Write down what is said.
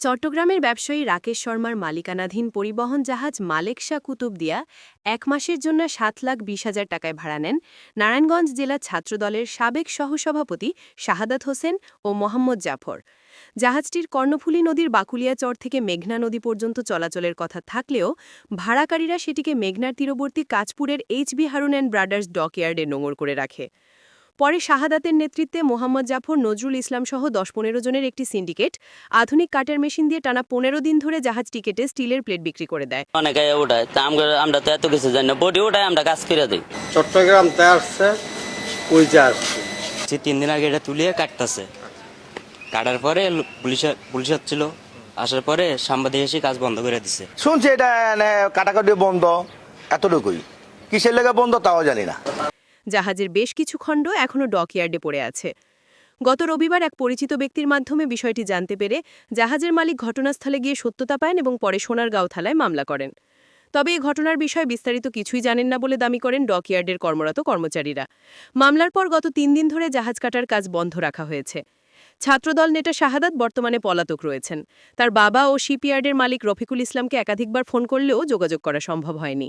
চট্টগ্রামের ব্যবসায়ী রাকেশ শর্মার মালিকানাধীন পরিবহন জাহাজ মালেকশা কুতুবদিয়া এক মাসের জন্য সাত লাখ বিশ হাজার টাকায় ভাড়া নেন। নারায়ণগঞ্জ জেলা ছাত্রদলের সাবেক সহসভাপতি শাহাদাত হোসেন ও মোহাম্মদ জাফর। জাহাজটির কর্ণফুলী নদীর বাকুলিয়া চর থেকে মেঘনা নদী পর্যন্ত চলাচলের কথা থাকলেও ভাড়াকারীরা সেটিকে মেঘনার তীরবর্তী কাজপুরের H B Harun and brothers ডকইয়ার্ডে নোঙর করে রাখে। পরে শাহাদাতের নেতৃত্বে মোহাম্মদ জাফর নজরুল ইসলাম সহ দশ পনেরো জনের একটি সিন্ডিকেট আধুনিক কাটার মেশিন দিয়ে টানা পনেরো দিন ধরে জাহাজ টিকেটে স্টিলের প্লেট বিক্রি করে দেয়। অনেকে তা আমরা আমরা তো এত কিছু জানি না। বডি উঠায় আমরা কাজ করে দিই। চট্টগ্রাম তে আসছে ওইতে আসছে। তিন দিন আগে এটা তুলিয়ে কাটতেছে। কাটার পরে পুলিশ পুলিশ হচ্ছিল আসার পরে সাংবাদিক এসে কাজ বন্ধ করে দিছে। শুনছি এটা কাটাকাটি বন্ধ। এতটুকুই। কিসের লেগে বন্ধ তাও জানি না। জাহাজের বেশ কিছু খণ্ড এখনও ডকইয়ার্ডে পড়ে আছে। গত রবিবার এক পরিচিত ব্যক্তির মাধ্যমে বিষয়টি জানতে পেরে জাহাজের মালিক ঘটনাস্থলে গিয়ে সত্যতা পান এবং পরে সোনারগাঁও থানায় মামলা করেন। তবে এই ঘটনার বিষয়ে বিস্তারিত কিছুই জানেন না বলে দাবি করেন ডকইয়ার্ডের কর্মরত কর্মচারীরা। মামলার পর গত তিন দিন ধরে জাহাজ কাটার কাজ বন্ধ রাখা হয়েছে। ছাত্রদল নেতা শাহাদাত বর্তমানে পলাতক রয়েছেন। তার বাবা ও শিপইয়ার্ডের মালিক রফিকুল ইসলামকে একাধিকবার ফোন করলেও যোগাযোগ করা সম্ভব হয়নি।